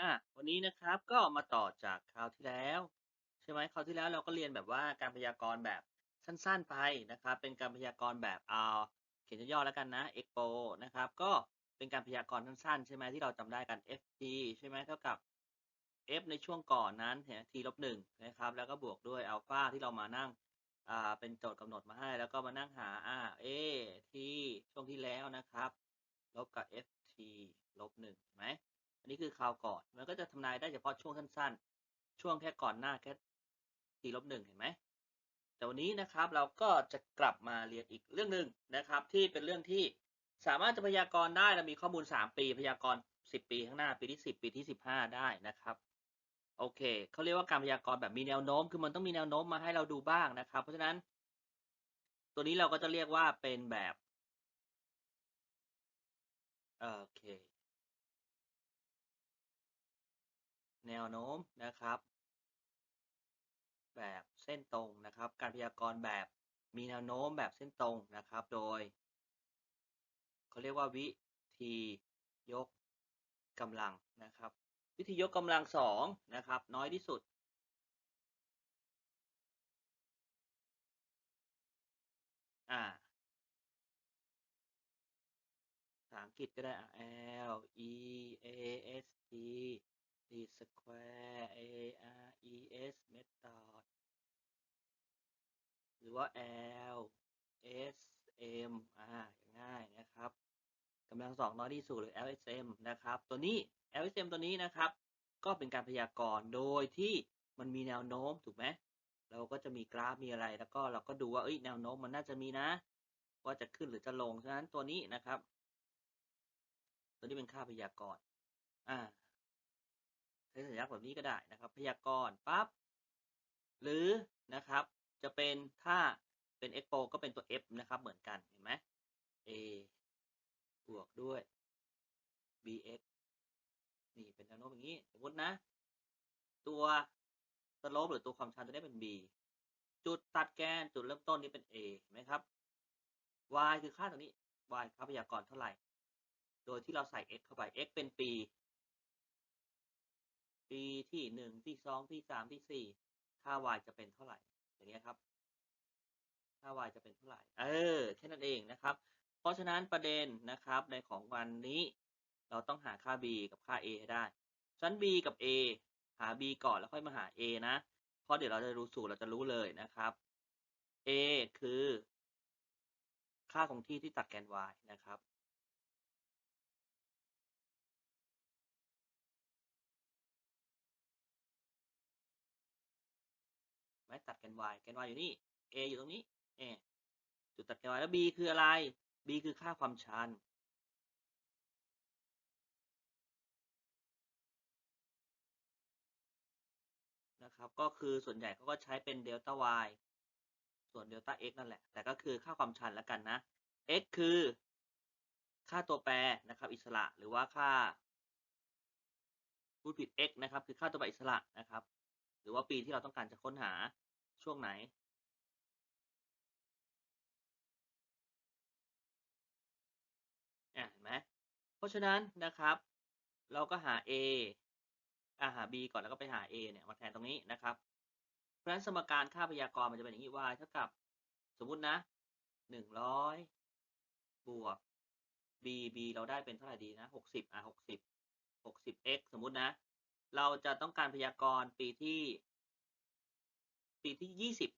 อ่าวันนี้นะครับก็มาต่อจากคราวที่แล้ว ใช่ไหมคราวที่แล้วเราก็เรียนแบบว่าการพยากรณ์แบบสั้นๆไปนะครับ เป็นการพยากรณ์แบบเอาเขียนย่อแล้วกันนะ expo นะครับ ก็เป็นการพยากรณ์สั้นๆ ใช่ไหมที่เราจำได้กัน ft ใช่ไหมเท่ากับ f ในช่วงก่อนนั้นเห็น t ลบหนึ่งนะครับ แล้วก็บวกด้วยอัลฟาที่เรามานั่งอ่าเป็นโจทย์กำหนดมาให้ แล้วก็มานั่งหาอ่า a t ช่วงที่แล้วนะครับ ลบกับ ft ลบหนึ่งเห็นไหม อันนี้คือคราวก่อน มันก็จะทำนายได้เฉพาะช่วงสั้นๆ ช่วงแค่ก่อนหน้าแค่ t ลบหนึ่งเห็นไหม แต่วันนี้นะครับเราก็จะกลับมาเรียนอีกเรื่องหนึ่งนะครับ ที่เป็นเรื่องที่สามารถจะพยากรณ์ได้เรามีข้อมูล 3 ปี พยากรณ์ 10 ปีข้างหน้าปีที่ 10 ปีที่ 15 ได้นะครับโอเคเขาเรียกว่าการพยากรณ์แบบมีแนวโน้ม คือมันต้องมีแนวโน้มมาให้เราดูบ้างนะครับ เพราะฉะนั้น ตัวนี้เราก็จะเรียกว่าเป็นแบบโอเค แนวโน้มนะครับ แบบเส้นตรงนะครับ การพยากรณ์แบบมีแนวโน้มแบบเส้นตรงนะครับ โดยเขาเรียกว่าวิธียกกำลังนะครับ วิธียกกำลังสองนะครับ น้อยที่สุด อ่าภาษาอังกฤษก็ได้ L E A S T D square A R E S method หรือว่า L S M อ่าง่ายนะครับกำลังสองน้อยที่สุดหรือ LSM นะครับ ตัวนี้ LSM ตัวนี้นะครับ ก็เป็นการพยากรณ์โดยที่มันมีแนวโน้มถูกไหมเราก็จะมีกราฟมีอะไร แล้วก็เราก็ดูว่าเอ้ยแนวโน้มมันน่าจะมีนะ ว่าจะขึ้นหรือจะลงฉะนั้นตัวนี้นะครับ ตัวนี้เป็นค่าพยากรณ์อ่า ใช้สัญลักษณ์แบบนี้ก็ได้นะครับ พยากรณ์ปั๊บหรือนะครับจะเป็นถ้าเป็น expo ก็เป็นตัว f นะครับเหมือนกันเห็นไหม a บวกด้วย bx นี่เป็นแนวโน้มอย่างนี้สมมตินะ ตัวสโลปหรือตัวความชันตัวนี้เป็น b จุดตัดแกนจุดเริ่มต้นนี้เป็น a เห็นไหมครับ y คือค่าตรงนี้ y ค่าพยากรณ์เท่าไหร่ โดยที่เราใส่ x เข้าไป x เป็นปี ปีที่หนึ่งที่สองที่สามที่สี่ค่า y จะเป็นเท่าไหร่ อย่างเงี้ยครับ ค่า y จะเป็นเท่าไหร่ เออ แค่นั้นเองนะครับ เพราะฉะนั้นประเด็นนะครับในของวันนี้เราต้องหาค่า b กับค่า a ให้ได้ฉะนั้น b กับ a หา b ก่อนแล้วค่อยมาหา a นะ เพราะเดี๋ยวเราจะรู้สูตรเราจะรู้เลยนะครับ a คือ ค่าคงที่ที่ตัดแกน y นะครับ ตัดแกน y แกน y อยู่นี่ a อยู่ตรงนี้ a จุดตัดแกน y แล้ว b คืออะไร b คือค่าความชันนะครับก็คือส่วนใหญ่เขาก็ใช้เป็นเดลต้า y ส่วนเดลต้า x นั่นแหละ แต่ก็คือค่าความชันแล้วกันนะ x คือค่าตัวแปรนะครับอิสระหรือว่าค่าพูดผิด x นะครับคือค่าตัวแปรอิสระนะครับ หรือว่าปีที่เราต้องการจะค้นหา ช่วงไหนอะเห็นไหมเพราะฉะนั้นนะครับ เราก็หา a อ่าหา b ก่อนแล้วก็ไปหา a เนี่ยมาแทนตรงนี้นะครับ เพราะฉะนั้นสมการค่าพยากรณ์มันจะเป็นอย่างนี้ y เท่ากับสมมุตินะหนึ่งร้อยบวก b b เราได้เป็นเท่าไหร่ดีนะหกสิบอะหกสิบหกสิบ x สมมุตินะ เราจะต้องการพยากรณ์ปีที่ ปีที่ยี่สิบ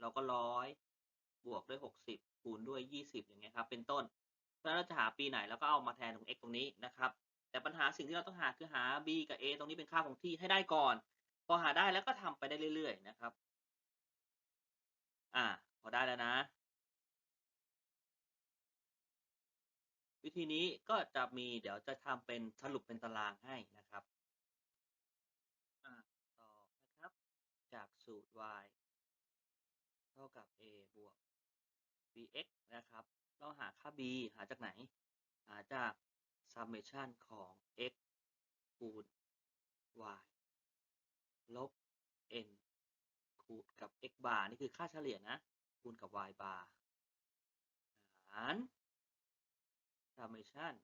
เราก็ร้อยบวกด้วยหกสิบคูณด้วยยี่สิบอย่างเงี้ยครับ เป็นต้นเพราะฉะนั้นเราจะหาปีไหนแล้วก็เอามาแทนตรง x ตรงนี้นะครับ แต่ปัญหาสิ่งที่เราต้องหาคือหา b กับ a ตรงนี้เป็นค่าคงที่ให้ได้ก่อน พอหาได้แล้วก็ทำไปได้เรื่อย ๆ นะครับ อ่า พอได้แล้วนะ วิธีนี้ก็จะมีเดี๋ยวจะทำเป็นสรุปเป็นตารางให้นะครับ อ่า ต่อนะครับ จาก สูตร y เท่ากับ a บวก bx นะครับ เราหาค่า b หาจากไหน หาจาก summation ของ x คูณ y ลบ n คูณกับ x bar นี่คือค่าเฉลี่ยนะ คูณกับ y bar หาร summation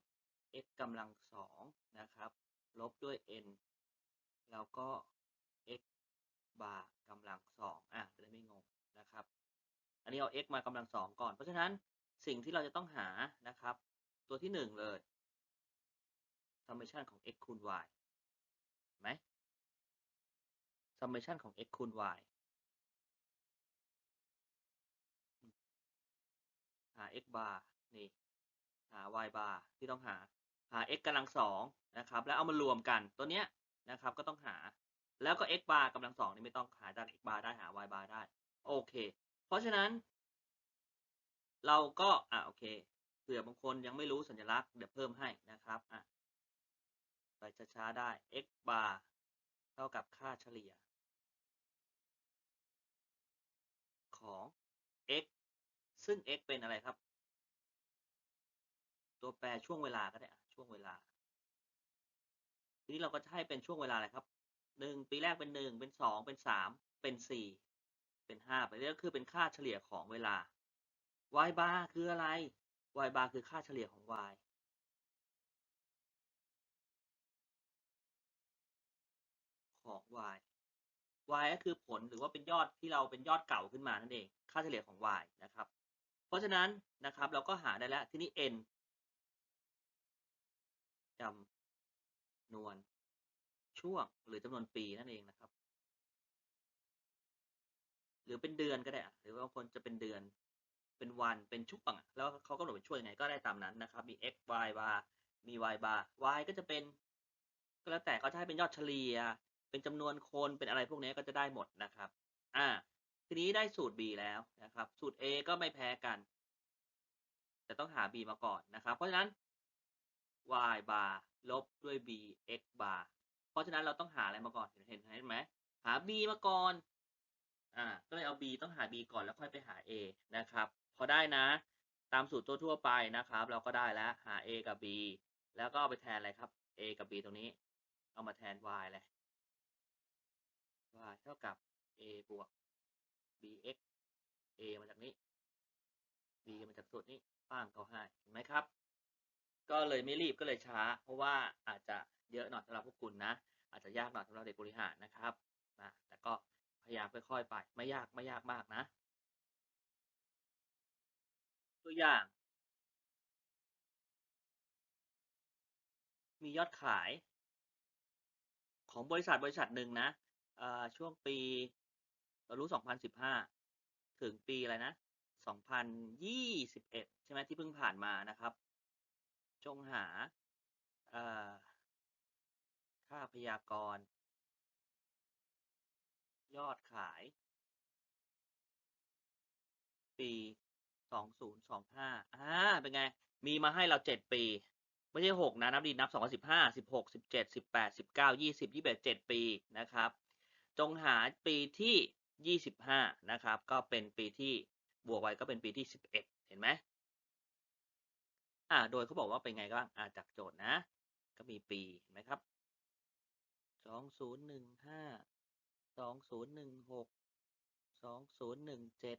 x กำลังสองนะครับ ลบด้วย n แล้วก็ x บาร์กำลังสองอะจะได้ไม่งงนะครับ อันนี้เอา x มากำลังสองก่อน เพราะฉะนั้นสิ่งที่เราจะต้องหานะครับ ตัวที่หนึ่งเลย summation ของ x คูณ y เห็นไหม summation ของ x คูณ y หา x bar นี่ หา y bar ที่ต้องหา หา x กำลังสองนะครับ แล้วเอามารวมกัน ตัวเนี้ยนะครับ ก็ต้องหา แล้วก็ x bar กำลังสองนี่ไม่ต้องหาจาก x bar ได้หา y bar ได้ โอเค เพราะฉะนั้น เราก็อะโอเคเผื่อบางคนยังไม่รู้สัญลักษณ์เดี๋ยวเพิ่มให้นะครับอะไปช้าๆได้ x bar เท่ากับค่าเฉลี่ย ของ x ซึ่ง x เป็นอะไรครับ ตัวแปรช่วงเวลาก็ได้ช่วงเวลา ทีนี้เราก็จะให้เป็นช่วงเวลาอะไรครับ หนึ่งปีแรกเป็นหนึ่งเป็นสองเป็นสามเป็นสี่เป็นห้าไปเรื่อยคือเป็นค่าเฉลี่ยของเวลา y bar คืออะไร y bar คือค่าเฉลี่ยของ y ของ y y ก็คือผลหรือว่าเป็นยอดที่เราเป็นยอดเก่าขึ้นมานั่นเอง ค่าเฉลี่ยของ y นะครับ เพราะฉะนั้นนะครับเราก็หาได้แล้ว ทีนี้ n จำนวน ช่วงหรือจำนวนปีนั่นเองนะครับ หรือเป็นเดือนก็ได้หรือบางคนจะเป็นเดือนเป็นวันเป็นช่วงแล้วเขากำหนดเป็นช่วงยังไงก็ได้ตามนั้นนะครับ มี x y bar มี y bar y ก็จะเป็น ก็แล้วแต่เขาจะให้เป็นยอดเฉลี่ย เป็นจำนวนคนเป็นอะไรพวกนี้ก็จะได้หมดนะครับ อ่า ทีนี้ได้สูตร b แล้วนะครับ สูตร a ก็ไม่แพ้กัน แต่ต้องหา b มาก่อนนะครับ เพราะฉะนั้น y bar ลบด้วย b x bar เพราะฉะนั้นเราต้องหาอะไรมาก่อนเห็นเห็นเห็นไหมหา b มาก่อนอ่าก็เลยเอา b ต้องหา b ก่อนแล้วค่อยไปหา a นะครับพอได้นะ ตามสูตรทั่วๆไปนะครับ เราก็ได้แล้วหา a กับ b แล้วก็เอาไปแทนอะไรครับ a กับ b ตรงนี้ เอามาแทน y เลย y เท่ากับ a บวก bx a มาจากนี้ b มาจากสูตรนี้ป้างเขาให้เห็นไหมครับ ก็เลยไม่รีบก็เลยช้า เพราะว่าอาจจะ เยอะหน่อยสำหรับพวกคุณนะ อาจจะยากหน่อยสำหรับเด็กบริหารนะครับนะแต่ก็พยายามค่อยๆไป ไม่ยากไม่ยากมากนะ ตัวอย่าง มียอดขายของบริษัทบริษัทหนึ่งนะช่วงปีเรารู้ 2015 ถึงปีอะไรนะ 2021 ใช่ไหมที่เพิ่งผ่านมานะครับ จงหา ค่าพยากรณ์ยอดขาย ปี2025อ่า เป็นไง มีมาให้เรา7ปี ไม่ใช่6นะ นับดีนับ2015 16 17 18 19 20 21 7ปีนะครับ จงหาปีที่25นะครับ ก็เป็นปีที่บวกไว้ก็เป็นปีที่11เห็นไหมอ่า โดยเขาบอกว่าเป็นไงบ้างอ่าจากโจทย์นะ ก็มีปีเห็นไหมครับ 2015 2016 2017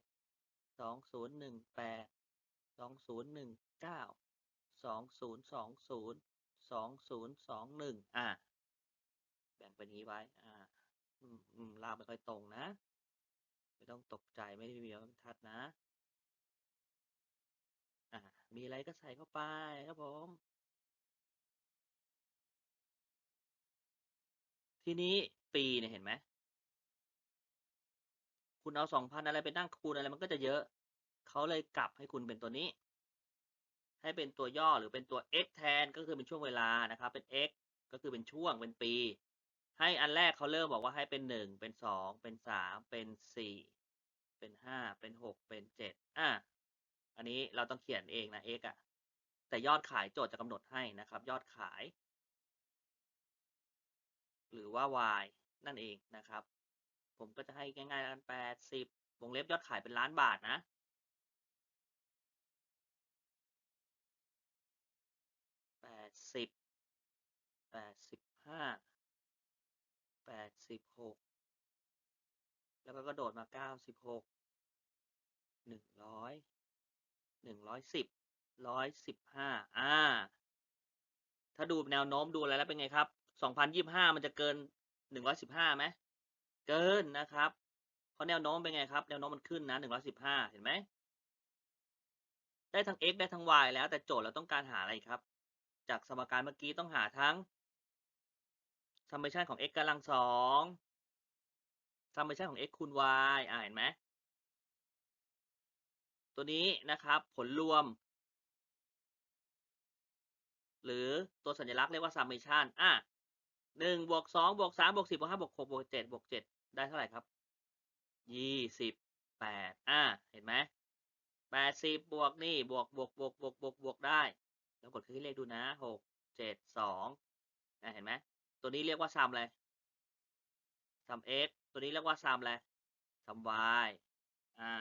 2018 2019 2020 2021อ่าแบ่งเป็นอย่างนี้ไว้ อ่า อืมอืมลาไม่ค่อยตรงนะ ไม่ต้องตกใจไม่ได้มีบรรทัดนะ อ่า มีอะไรก็ใส่เข้าไปครับผม ทีนี้ปีเนี่ยเห็นไหมคุณเอาสองพันอะไรไปนั่งคูณอะไรมันก็จะเยอะ เขาเลยกลับให้คุณเป็นตัวนี้ ให้เป็นตัวย่อหรือเป็นตัว x แทนก็คือเป็นช่วงเวลานะครับ เป็น x ก็คือเป็นช่วงเป็นปี ให้อันแรกเขาเริ่มบอกว่าให้เป็นหนึ่งเป็นสองเป็นสามเป็นสี่เป็นห้าเป็นหกเป็นเจ็ดอะอันนี้เราต้องเขียนเองนะ x อะแต่ยอดขายโจทย์จะกำหนดให้นะครับ ยอดขาย หรือว่า y นั่นเองนะครับ ผมก็จะให้ง่ายๆกันแปดสิบวงเล็บยอดขายเป็นล้านบาทนะ แปดสิบ แปดสิบห้า แปดสิบหก แล้วก็กระโดดมาเก้าสิบหก หนึ่งร้อย หนึ่งร้อยสิบ ร้อยสิบห้า อ่า ถ้าดูแนวโน้มดูอะไรแล้วเป็นไงครับ สองพันยี่บห้ามันจะเกินหนึ่งร้อยสิบห้าไหมเกินนะครับ เพราะแนวโน้มเป็นไงครับ แนวโน้มมันขึ้นนะหนึ่งร้อยสิบห้าเห็นไหม ได้ทั้ง x ได้ทั้ง y แล้วแต่โจทย์เราต้องการหาอะไรครับ จากสมการเมื่อกี้ต้องหาทั้ง summation ของ x กำลังสอง summation ของ x คูณ y อ่าเห็นไหม ตัวนี้นะครับผลรวม หรือตัวสัญลักษณ์เรียกว่า summation อะ หนึ่งบวกสองบวกสามบวกสี่บวกห้าบวกหกบวกเจ็ดบวกเจ็ดได้เท่าไหร่ครับยี่สิบแปดอะเห็นไหมแปดสิบบวกนี่บวกบวกบวกบวกบวกบวกได้แล้วกดคลิกเลขดูนะหกเจ็ดสองอะเห็นไหมตัวนี้เรียกว่า sum อะไร sum x ตัวนี้เรียกว่า sum อะไร sum y อ่า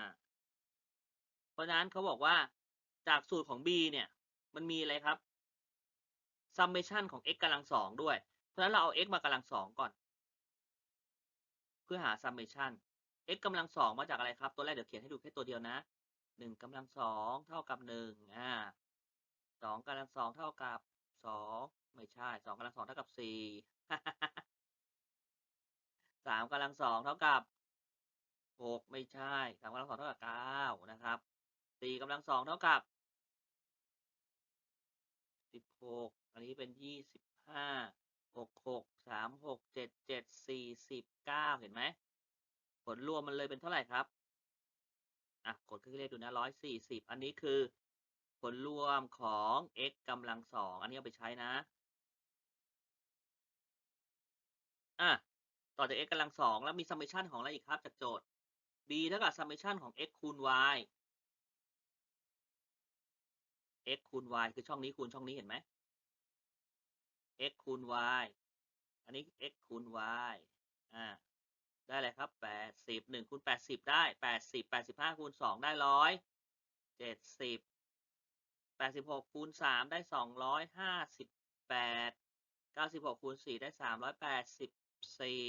เพราะฉะนั้นเขาบอกว่าจากสูตรของ b เนี่ย มันมีอะไรครับ summation ของ x กำลังสองด้วย เพราะฉะนั้นเราเอา x มากำลังสองก่อน เพื่อหา summation x กำลังสองมาจากอะไรครับ ตัวแรกเดี๋ยวเขียนให้ดูแค่ตัวเดียวนะหนึ่งกำลังสองเท่ากับหนึ่งอ่าสองกำลังสองเท่ากับสองไม่ใช่สองกำลังสองเท่ากับสี่สามกำลังสองเท่ากับหกไม่ใช่สามกำลังสองเท่ากับเก้านะครับสี่กำลังสองเท่ากับสิบหกอันนี้เป็นยี่สิบห้า หกหกสามหกเจ็ดเจ็ดสี่สิบเก้าเห็นไหม ผลรวมมันเลยเป็นเท่าไหร่ครับ อะ กดเครื่องเลขดูนะร้อยสี่สิบอันนี้คือ ผลรวมของ x กำลังสองอันนี้เอาไปใช้นะ อะ ต่อจาก x กำลังสองแล้วมี summation ของอะไรอีกครับจากโจทย์ b เท่ากับ summation ของ x คูณ y x คูณ y คือช่องนี้คูณช่องนี้เห็นไหม x คูณ y อันนี้ x คูณ y อ่า ได้เลยครับแปดสิบหนึ่งคูณแปดสิบได้แปดสิบแปดสิบห้าคูณสองได้ร้อยเจ็ดสิบแปดสิบหกคูณสามได้สองร้อยห้าสิบแปดเก้าสิบหกคูณสี่ได้สามร้อยแปดสิบสี่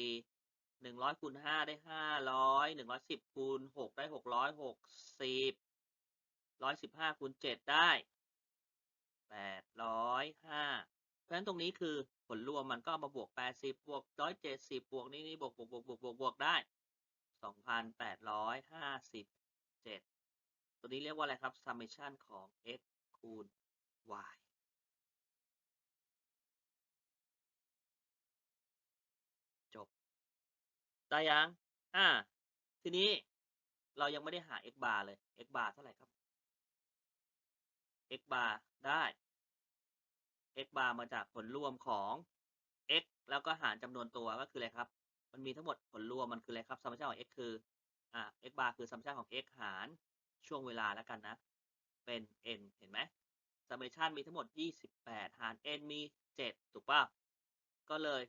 หนึ่งร้อยคูณห้าได้ห้าร้อยหนึ่งร้อยสิบคูณหกได้หกร้อยหกสิบร้อยสิบห้าคูณเจ็ดได้แปดร้อยห้า เพราะฉะนั้นตรงนี้คือผลรวมมันก็มาบวก 80 บวก 170 บวกนี่นี่บวกบวกบวกบวกบวกบวกได้ 2,857 ตัวนี้เรียกว่าอะไรครับ summation ของ x คูณ y จบ ได้ยัง อ่า ทีนี้เรายังไม่ได้หา x bar เลย x bar เท่าไหร่ครับ x bar ได้ x bar มาจากผลรวมของ x แล้วก็หารจำนวนตัวก็คืออะไรครับ มันมีทั้งหมดผลรวมมันคืออะไรครับ summation ของ x คืออ่า x bar คือ summation ของ x หารช่วงเวลาแล้วกันนะ เป็น n เห็นไหม summation มีทั้งหมด 28 หาร n มี 7 ถูกป่ะก็เลย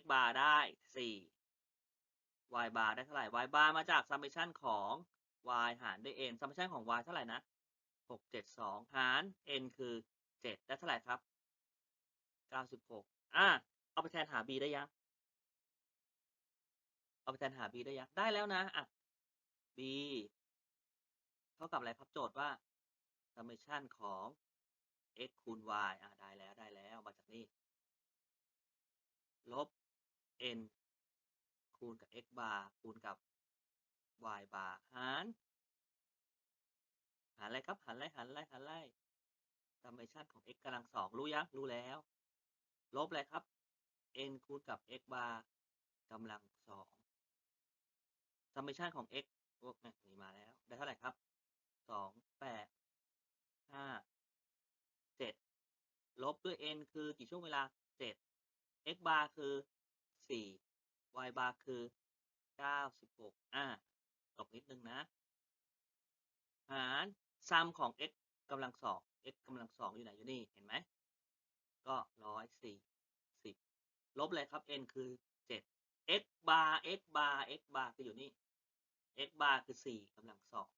x bar ได้ 4 y bar ได้เท่าไหร่ y bar มาจาก summation ของ y หารด้วย n summation ของ y เท่าไหร่นะ 672 หาร n คือ 7 ได้เท่าไหร่ครับ 96อะเอาไปแทนหา b ได้ยัง เอาไปแทนหา b ได้ยัง ได้แล้วนะอะ b เท่ากับอะไรครับโจทย์ว่า summation ของ x คูณ y อะได้แล้วได้แล้วมาจากนี่ ลบ n คูณกับ x bar คูณกับ y bar หาร หารอะไรครับ หารอะไรหารอะไรหารอะไร summation ของ x กำลังสองรู้ยัง รู้แล้ว ลบอะไรครับ n คูณกับ x bar กำลังสอง summation ของ x พวกนี้มาแล้ว ได้เท่าไหร่ครับสองแปดห้าเจ็ดลบด้วย n คือกี่ช่วงเวลาเจ็ด x bar คือสี่ y bar คือเก้าสิบหกอ่าตกนิดนึงนะ หารซัมของ x กำลังสอง x กำลังสองอยู่ไหนอยู่นี่ เห็นไหม ก็ร้อยสี่สิบลบเลยครับ n คือเจ็ด x bar x bar x bar คืออยู่นี่ x bar คือสี่กำลังสอง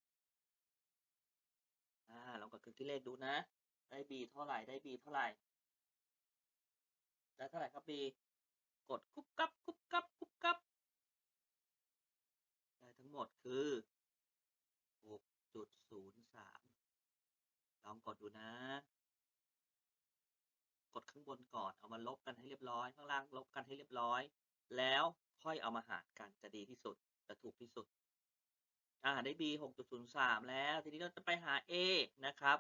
อ่าลองกดคลิกที่เลขดูนะ ได้ b เท่าไหร่ ได้ b เท่าไหร่ ได้เท่าไหร่ครับ b กดกุ๊บกับกุ๊บกับกุ๊บกับ ได้ทั้งหมดคือ6.03ลองกดดูนะ ข้างบนก่อนเอามาลบกันให้เรียบร้อย ข้างล่างลบกันให้เรียบร้อย แล้วค่อยเอามาหารกันจะดีที่สุดจะถูกที่สุดอ่าได้ b 6.03 แล้ว ทีนี้เราจะไปหา a นะครับ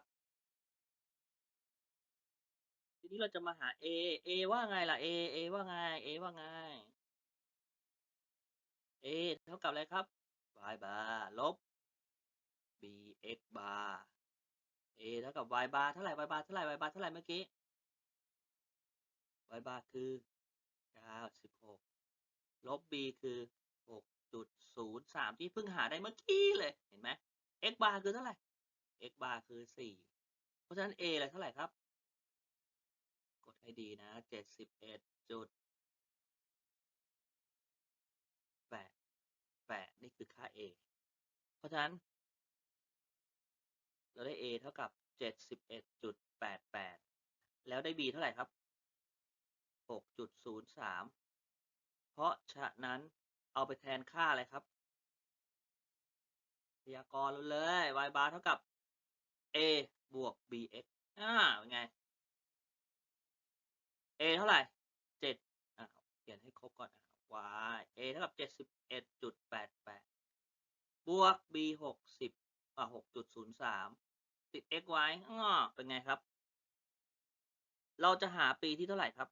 ทีนี้เราจะมาหา a a ว่าไงล่ะ a a ว่าไง a ว่าไง a เท่ากับอะไรครับ y bar ลบ bx bar a เท่ากับ y bar เท่าไหร่ y bar เท่าไหร่ y bar เท่าไหร่เมื่อกี้ y bar คือ96ลบ b คือ6.03ที่เพิ่งหาได้เมื่อกี้เลยเห็นไหม x bar คือเท่าไหร่ x bar คือ4เพราะฉะนั้น a อะไรเท่าไหร่ครับ กดให้ดีนะ71จุดแปดแปดนี่คือค่า a เพราะฉะนั้น เราได้ a เท่ากับ71.88แล้วได้ b เท่าไหร่ครับ 6.03 เพราะฉะนั้นเอาไปแทนค่าอะไรครับ พยากรณ์เลย y bar เท่ากับ a บวก bx อ่าเป็นไง a เท่าไหร่ 7อ่าเขียนให้ครบก่อนอะ y a เท่ากับ 71.88 บวก b 60อ่า6.03 ติด x ไว้อ่าเป็นไงครับ เราจะหาปีที่เท่าไหร่ครับ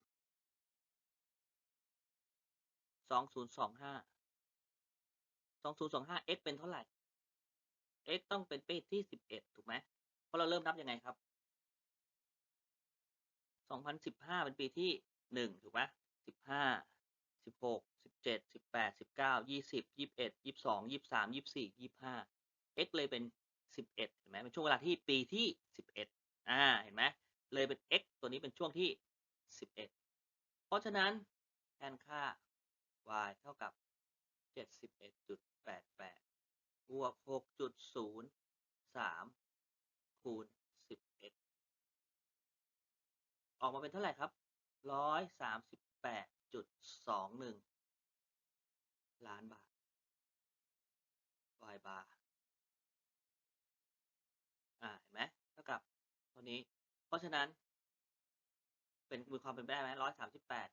2025 2025 x เป็นเท่าไหร่ x ต้องเป็นปีที่11ถูกไหมเพราะเราเริ่มนับยังไงครับ2015เป็นปีที่1ถูกไหม15 16 17 18 19 20 21 22 23 24 25 x เลยเป็น11เห็นไหมเป็นช่วงเวลาที่ปีที่11อ่าเห็นไหมเลยเป็น x ตัวนี้เป็นช่วงที่11เพราะฉะนั้นแทนค่า y เท่ากับ 71.88 บวก 6.03 คูณ 11 ออกมาเป็นเท่าไหร่ครับ 138.21 ล้านบาท y bar อ่าเห็นไหมเท่ากับตัวนี้ เพราะฉะนั้น เป็นมีความเป็นไปได้ไหมร้อยสามสิบแปด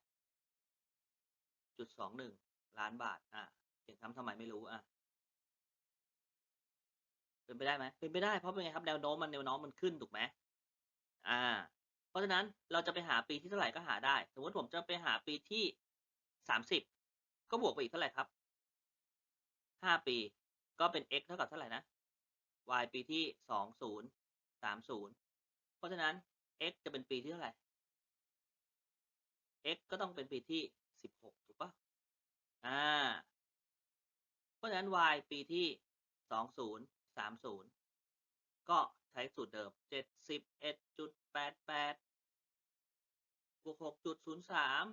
จุดสองหนึ่งล้านบาท อะเขียนซ้ำทำไมไม่รู้อะเป็นไปได้ไหมเป็นไปได้เพราะเป็นไงครับแนวโน้มมันแนวโน้มมันขึ้นถูกไหมอ่า เพราะฉะนั้นเราจะไปหาปีที่เท่าไหร่ก็หาได้ สมมติผมจะไปหาปีที่สามสิบก็บวกไปอีกเท่าไหร่ครับห้าปี ก็เป็น x เท่ากับเท่าไหร่นะ y ปีที่สองศูนย์สามศูนย์เพราะฉะนั้น x จะเป็นปีที่เท่าไหร่ x ก็ต้องเป็นปีที่ สิบหกถูกปะอ่า เพราะฉะนั้น y ปีที่สองศูนย์สามศูนย์ก็ใช้สูตรเดิมเจ็ดสิบเอ็ดจุดแปดแปดบวกหกจุดศูนย์สาม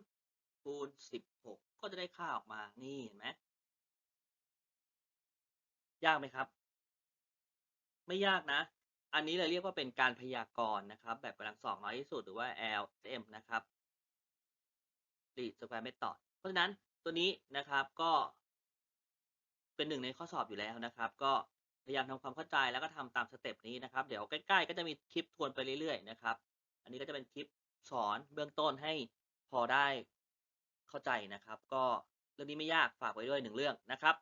คูณสิบหกก็จะได้ค่าออกมา นี่เห็นไหมยากไหมครับ ไม่ยากนะ อันนี้เราเรียกว่าเป็นการพยากรณ์นะครับ แบบกำลังสองน้อยที่สุดหรือว่า LM นะครับ least square method เพราะฉะนั้นตัวนี้นะครับก็เป็นหนึ่งในข้อสอบอยู่แล้วนะครับ ก็พยายามทำความเข้าใจแล้วก็ทำตามสเต็ปนี้นะครับ เดี๋ยวใกล้ๆ ก็จะมีคลิปทวนไปเรื่อยๆนะครับ อันนี้ก็จะเป็นคลิปสอนเบื้องต้นให้พอได้เข้าใจนะครับ ก็เรื่องนี้ไม่ยากฝากไว้ด้วยหนึ่งเรื่องนะครับ